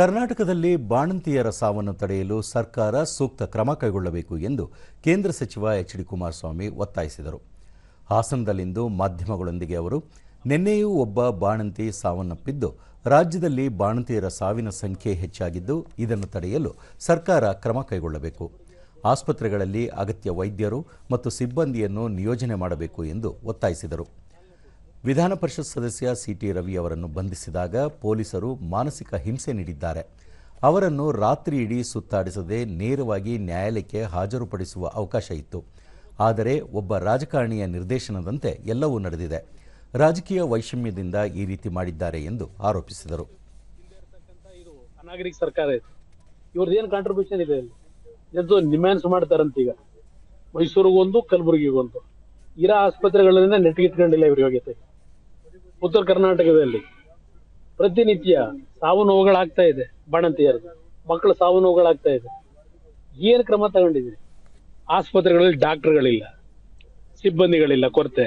ಕರ್ನಾಟಕದಲ್ಲಿ ಬಾಣಂತಿಯರ ಸಾವನ್ನು ತಡೆಯಲು ಸರ್ಕಾರ ಸೂಕ್ತ ಕ್ರಮ ಕೈಗೊಳ್ಳಬೇಕು ಎಂದು ಕೇಂದ್ರ ಸಚಿವ ಎಚ್ ಡಿ ಕುಮಾರಸ್ವಾಮಿ ಒತ್ತಾಯಿಸಿದರು. ಹಾಸನದಲ್ಲಿಂದು ಮಾಧ್ಯಮಗಳೊಂದಿಗೆ ಅವರು, ನಿನ್ನೆಯೂ ಒಬ್ಬ ಬಾಣಂತಿ ಸಾವನ್ನಪ್ಪಿದ್ದು, ರಾಜ್ಯದಲ್ಲಿ ಬಾಣಂತಿಯರ ಸಾವಿನ ಸಂಖ್ಯೆ ಹೆಚ್ಚಾಗಿದ್ದು, ಇದನ್ನು ತಡೆಯಲು ಸರ್ಕಾರ ಕ್ರಮ ಕೈಗೊಳ್ಳಬೇಕು. ಆಸ್ಪತ್ರೆಗಳಲ್ಲಿ ಅಗತ್ಯ ವೈದ್ಯರು ಮತ್ತು ಸಿಬ್ಬಂದಿಯನ್ನು ನಿಯೋಜನೆ ಮಾಡಬೇಕು ಎಂದು ಒತ್ತಾಯಿಸಿದರು. ವಿಧಾನ ಪರಿಷತ್ ಸದಸ್ಯ ಸಿಟಿ ರವಿ ಅವರನ್ನು ಬಂಧಿಸಿದಾಗ ಪೊಲೀಸರು ಮಾನಸಿಕ ಹಿಂಸೆ ನೀಡಿದ್ದಾರೆ. ಅವರನ್ನು ರಾತ್ರಿ ಇಡೀ ಸುತ್ತಾಡಿಸದೆ ನೇರವಾಗಿ ನ್ಯಾಯಾಲಯಕ್ಕೆ ಹಾಜರುಪಡಿಸುವ ಅವಕಾಶ ಇತ್ತು. ಆದರೆ ಒಬ್ಬ ರಾಜಕಾರಣಿಯ ನಿರ್ದೇಶನದಂತೆ ಎಲ್ಲವೂ ನಡೆದಿದೆ. ರಾಜಕೀಯ ವೈಷಮ್ಯದಿಂದ ಈ ರೀತಿ ಮಾಡಿದ್ದಾರೆ ಎಂದು ಆರೋಪಿಸಿದರು. ಅನಾಗರಿಕ ಸರ್ಕಾರ ಇವ್ರದ್ದು ಏನು ಕಾಂಟ್ರಿಬ್ಯೂಷನ್ ಇದೆ ಎದ್ದು ಎಂದು ನಿಮ್ಯಾನ್ಸ್ ಮಾಡ್ತಾರಂತ ಈಗ. ಮೈಸೂರಿಗೊಂದು, ಕಲಬುರಗಿಗೊಂದು. ಇರೋ ಆಸ್ಪತ್ರೆಗಳಿಂದ ನೆಟ್ಟಿಗಿಟ್ಕೊಂಡಿಲ್ಲ ಇವ್ರಿಗೆ ಯೋಗ್ಯತೆ ಉತ್ತರ ಕರ್ನಾಟಕದಲ್ಲಿ ಪ್ರತಿನಿತ್ಯ ಸಾವು ನೋವುಗಳಾಗ್ತಾ ಇದೆ ಬಾಣಂತಿಯರದು ಮಕ್ಕಳ ಸಾವು ನೋವುಗಳಾಗ್ತಾ ಇದೆ. ಏನು ಕ್ರಮ ತಗೊಂಡಿದ್ರಿ ಆಸ್ಪತ್ರೆಗಳಲ್ಲಿ ಡಾಕ್ಟರ್ಗಳಿಲ್ಲ, ಸಿಬ್ಬಂದಿಗಳಿಲ್ಲ ಕೊರತೆ.